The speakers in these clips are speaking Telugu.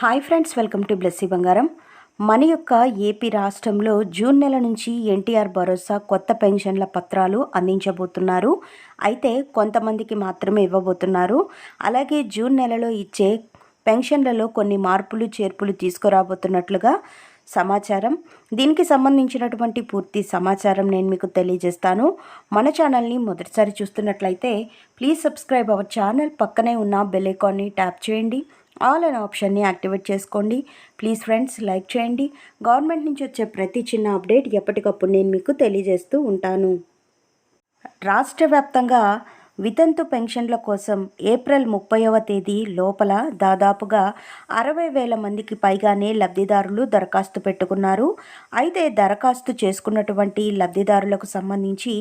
Hi friends welcome to Blessy Bangaram. మన యొక్క ఏపీ రాష్ట్రంలో జూన్ నెల నుంచి ఎన్టీఆర్ భరోసా కొత్త పెన్షన్ల పత్రాలు అందించబోతున్నారు. అయితే కొంతమందికి మాత్రమే ఇవ్వబోతున్నారు. అలాగే జూన్ నెలలో ఇచ్చే పెన్షన్లలో కొన్ని మార్పులు చేర్పులు తీసుకురాబోతున్నట్లుగా సమాచారం. దీనికి సంబంధించినటువంటి పూర్తి సమాచారం నేను మీకు తెలియజేస్తాను. మన ఛానల్ని మొదటిసారి చూస్తున్నట్లయితే ప్లీజ్ సబ్స్క్రైబ్ అవర్ ఛానల్. పక్కనే ఉన్న బెల్ ఐకాన్ని ట్యాప్ చేయండి. ఆల్ అన్ ఆప్షన్ని యాక్టివేట్ చేసుకోండి. ప్లీజ్ ఫ్రెండ్స్ లైక్ చేయండి. గవర్నమెంట్ నుంచి వచ్చే ప్రతి చిన్న అప్డేట్ ఎప్పటికప్పుడు నేను మీకు తెలియజేస్తూ ఉంటాను. రాష్ట్ర వ్యాప్తంగా వితంతు పెన్షన్ల కోసం ఏప్రిల్ ముప్పైవ తేదీ లోపల దాదాపుగా అరవై వేల మందికి పైగానే లబ్ధిదారులు దరఖాస్తు పెట్టుకున్నారు. అయితే దరఖాస్తు చేసుకున్నటువంటి లబ్ధిదారులకు సంబంధించి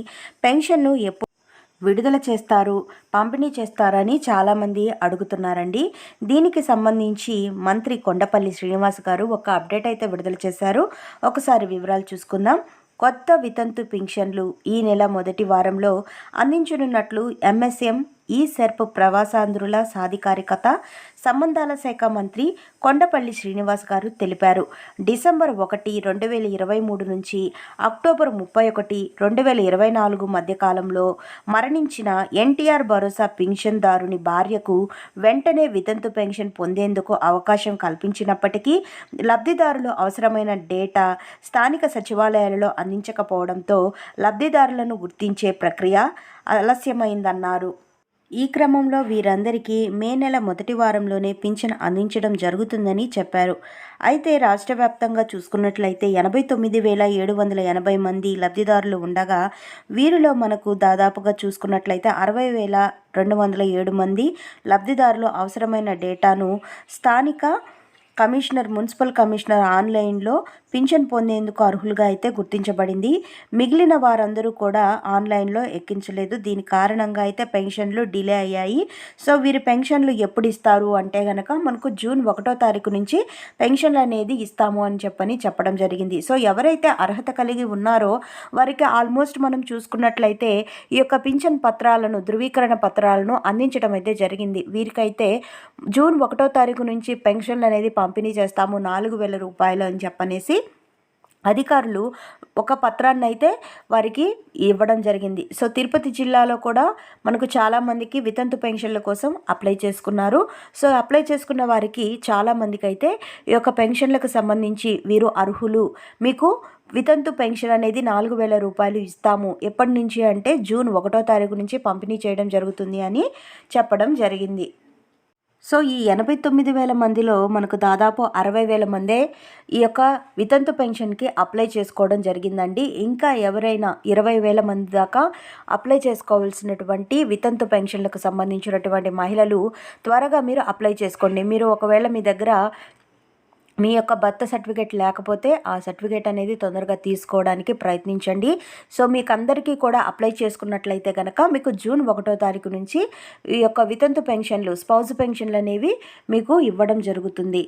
పెన్షన్ను ఎప్పుడు విడుదల చేస్తారు పంపిణీ చేస్తారని చాలామంది అడుగుతున్నారండి. దీనికి సంబంధించి మంత్రి కొండపల్లి శ్రీనివాస్ గారు ఒక అప్డేట్ అయితే విడుదల చేశారు. ఒకసారి వివరాలు చూసుకుందాం. కొత్త వితంతు పింఛన్లు ఈ నెల మొదటి వారంలో అందించనున్నట్లు ఎంఎస్ఎం ఈ సెర్ప్ ప్రవాసాంధ్రుల సాధికారికత సంబంధాల శాఖ మంత్రి కొండపల్లి శ్రీనివాస్ గారు తెలిపారు. డిసెంబర్ ఒకటి రెండు వేల ఇరవై మూడు నుంచి అక్టోబర్ ముప్పై ఒకటి రెండు వేల ఇరవై నాలుగు మధ్యకాలంలో మరణించిన ఎన్టీఆర్ భరోసా పెన్షన్దారుని భార్యకు వెంటనే వితంతు పెన్షన్ పొందేందుకు అవకాశం కల్పించినప్పటికీ లబ్ధిదారులు అవసరమైన డేటా స్థానిక సచివాలయాలలో అందించకపోవడంతో లబ్ధిదారులను గుర్తించే ప్రక్రియ ఆలస్యమైందన్నారు ఈ క్రమంలో వీరందరికీ మే నెల మొదటి వారంలోనే పింఛన్ అందించడం జరుగుతుందని చెప్పారు. అయితే రాష్ట్ర వ్యాప్తంగా చూసుకున్నట్లయితే ఎనభై తొమ్మిది వేల ఏడు వందల ఎనభై మంది లబ్ధిదారులు ఉండగా వీరిలో మనకు దాదాపుగా చూసుకున్నట్లయితే అరవై వేల రెండు వందల ఏడు మంది లబ్ధిదారులు అవసరమైన డేటాను స్థానిక కమిషనర్ మున్సిపల్ కమిషనర్ ఆన్లైన్లో పింఛన్ పొందేందుకు అర్హులుగా అయితే గుర్తించబడింది. మిగిలిన వారందరూ కూడా ఆన్లైన్లో ఎక్కించలేదు. దీని కారణంగా అయితే పెన్షన్లు డిలే అయ్యాయి. సో వీరి పెన్షన్లు ఎప్పుడు ఇస్తారు అంటే కనుక మనకు జూన్ ఒకటో తారీఖు నుంచి పెన్షన్లు అనేది ఇస్తాము అని చెప్పని చెప్పడం జరిగింది. సో ఎవరైతే అర్హత కలిగి ఉన్నారో వారికి ఆల్మోస్ట్ మనం చూసుకున్నట్లయితే ఈ యొక్క పింఛన్ పత్రాలను ధృవీకరణ పత్రాలను అందించడం అయితే జరిగింది. వీరికైతే జూన్ ఒకటో తారీఖు నుంచి పెన్షన్లు అనేది పంపిణీ చేస్తాము నాలుగు వేల రూపాయలు అని చెప్పనేసి అధికారులు ఒక పత్రాన్ని అయితే వారికి ఇవ్వడం జరిగింది. సో తిరుపతి జిల్లాలో కూడా మనకు చాలామందికి వితంతు పెన్షన్ల కోసం అప్లై చేసుకున్నారు. సో అప్లై చేసుకున్న వారికి చాలామందికి అయితే ఈ యొక్క పెన్షన్లకు సంబంధించి వీరు అర్హులు. మీకు వితంతు పెన్షన్ అనేది నాలుగు వేల రూపాయలు ఇస్తాము. ఎప్పటి నుంచి అంటే జూన్ ఒకటో తారీఖు నుంచి పంపిణీ చేయడం జరుగుతుంది అని చెప్పడం జరిగింది. సో ఈ ఎనభై తొమ్మిది వేల మందిలో మనకు దాదాపు అరవై వేల మందే ఈ యొక్క వితంతు పెన్షన్కి అప్లై చేసుకోవడం జరిగిందండి. ఇంకా ఎవరైనా ఇరవై వేల మంది దాకా అప్లై చేసుకోవాల్సినటువంటి వితంతు పెన్షన్లకు సంబంధించినటువంటి మహిళలు త్వరగా మీరు అప్లై చేసుకోండి. మీరు ఒకవేళ మీ దగ్గర మీ యొక్క బర్త్ సర్టిఫికేట్ లేకపోతే ఆ సర్టిఫికేట్ అనేది తొందరగా తీసుకోవడానికి ప్రయత్నించండి. సో మీకు అందరికీ కూడా అప్లై చేసుకున్నట్లయితే కనుక మీకు జూన్ ఒకటో తారీఖు నుంచి ఈ యొక్క వితంతు పెన్షన్లు స్పౌజ్ పెన్షన్లు అనేవి మీకు ఇవ్వడం జరుగుతుంది.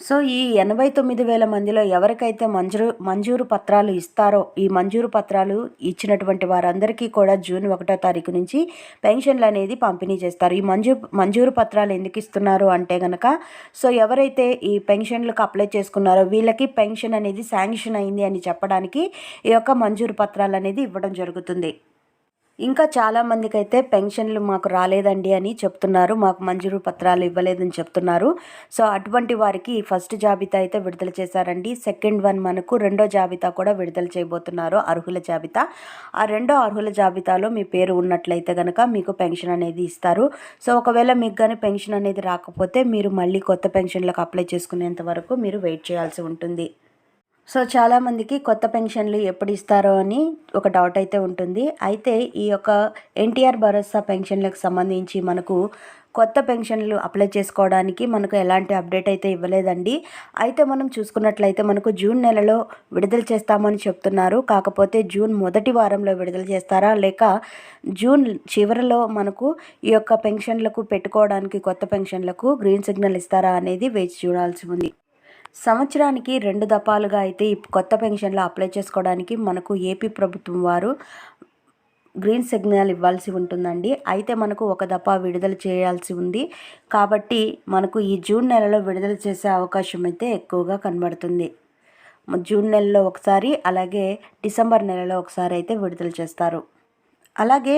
సో ఈ ఎనభై తొమ్మిది వేల మందిలో ఎవరికైతే మంజూరు మంజూరు పత్రాలు ఇస్తారో ఈ మంజూరు పత్రాలు ఇచ్చినటువంటి వారందరికీ కూడా జూన్ ఒకటో తారీఖు నుంచి పెన్షన్లు అనేది పంపిణీ చేస్తారు. ఈ మంజూ మంజూరు పత్రాలు ఎందుకు ఇస్తున్నారు అంటే కనుక సో ఎవరైతే ఈ పెన్షన్లకు అప్లై చేసుకున్నారో వీళ్ళకి పెన్షన్ అనేది శాంక్షన్ అయింది అని చెప్పడానికి ఈ యొక్క మంజూరు పత్రాలు అనేది ఇవ్వడం జరుగుతుంది. ఇంకా చాలామందికి అయితే పెన్షన్లు మాకు రాలేదండి అని చెప్తున్నారు. మాకు మంజూరు పత్రాలు ఇవ్వలేదని చెప్తున్నారు. సో అటువంటి వారికి ఫస్ట్ జాబితా అయితే విడుదల చేశారండి. సెకండ్ వన్ మనకు రెండో జాబితా కూడా విడుదల చేయబోతున్నారు. అర్హుల జాబితా. ఆ రెండో అర్హుల జాబితాలో మీ పేరు ఉన్నట్లయితే కనుక మీకు పెన్షన్ అనేది ఇస్తారు. సో ఒకవేళ మీకు కానీ పెన్షన్ అనేది రాకపోతే మీరు మళ్ళీ కొత్త పెన్షన్లకు అప్లై చేసుకునేంత వరకు మీరు వెయిట్ చేయాల్సి ఉంటుంది. సో చాలామందికి కొత్త పెన్షన్లు ఎప్పుడు ఇస్తారో అని ఒక డౌట్ అయితే ఉంటుంది. అయితే ఈ యొక్క ఎన్టీఆర్ భరోసా పెన్షన్లకు సంబంధించి మనకు కొత్త పెన్షన్లు అప్లై చేసుకోవడానికి మనకు ఎలాంటి అప్డేట్ అయితే ఇవ్వలేదండి. అయితే మనం చూసుకున్నట్లయితే మనకు జూన్ నెలలో విడుదల చేస్తామని చెప్తున్నారు. కాకపోతే జూన్ మొదటి వారంలో విడుదల చేస్తారా? లేక జూన్ చివరిలో మనకు ఈ యొక్క పెన్షన్లకు పెట్టుకోవడానికి కొత్త పెన్షన్లకు గ్రీన్ సిగ్నల్ ఇస్తారా అనేది వేచి చూడాల్సి ఉంది. సంవత్సరానికి రెండు దఫాలుగా అయితే ఈ కొత్త పెన్షన్లు అప్లై చేసుకోవడానికి మనకు ఏపీ ప్రభుత్వం వారు గ్రీన్ సిగ్నల్ ఇవ్వాల్సి ఉంటుందండి. అయితే మనకు ఒక దఫా విడుదల చేయాల్సి ఉంది. కాబట్టి మనకు ఈ జూన్ నెలలో విడుదల చేసే అవకాశం అయితే ఎక్కువగా కనబడుతుంది. జూన్ నెలలో ఒకసారి అలాగే డిసెంబర్ నెలలో ఒకసారి అయితే విడుదల చేస్తారు. అలాగే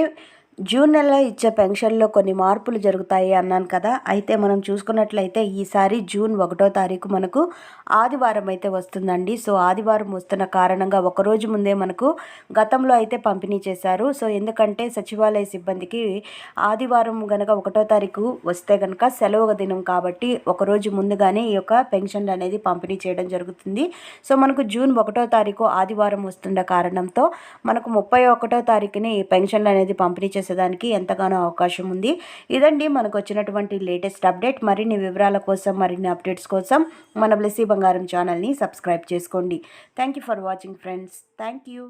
జూన్ నెలలో ఇచ్చే పెన్షన్లో కొన్ని మార్పులు జరుగుతాయి అన్నాను కదా. అయితే మనం చూసుకున్నట్లయితే ఈసారి జూన్ ఒకటో తారీఖు మనకు ఆదివారం అయితే వస్తుందండి. సో ఆదివారం వస్తున్న కారణంగా ఒకరోజు ముందే మనకు గతంలో అయితే పంపిణీ చేశారు. సో ఎందుకంటే సచివాలయ సిబ్బందికి ఆదివారం కనుక ఒకటో తారీఖు వస్తే కనుక సెలవు దినం కాబట్టి ఒకరోజు ముందుగానే ఈ యొక్క పెన్షన్లు అనేది పంపిణీ చేయడం జరుగుతుంది. సో మనకు జూన్ ఒకటో తారీఖు ఆదివారం వస్తున్న కారణంతో మనకు ముప్పై ఒకటో తారీఖుని పెన్షన్లు అనేది పంపిణీ చేసేదానికి ఎంతగానో అవకాశం ఉంది. ఇదండి మనకు వచ్చినటువంటి లేటెస్ట్ అప్డేట్. మరిన్ని వివరాల కోసం మరిన్ని అప్డేట్స్ కోసం మన బ్లెస్సీ బంగారం ఛానల్ని సబ్స్క్రైబ్ చేసుకోండి. Thank you for watching friends. Thank you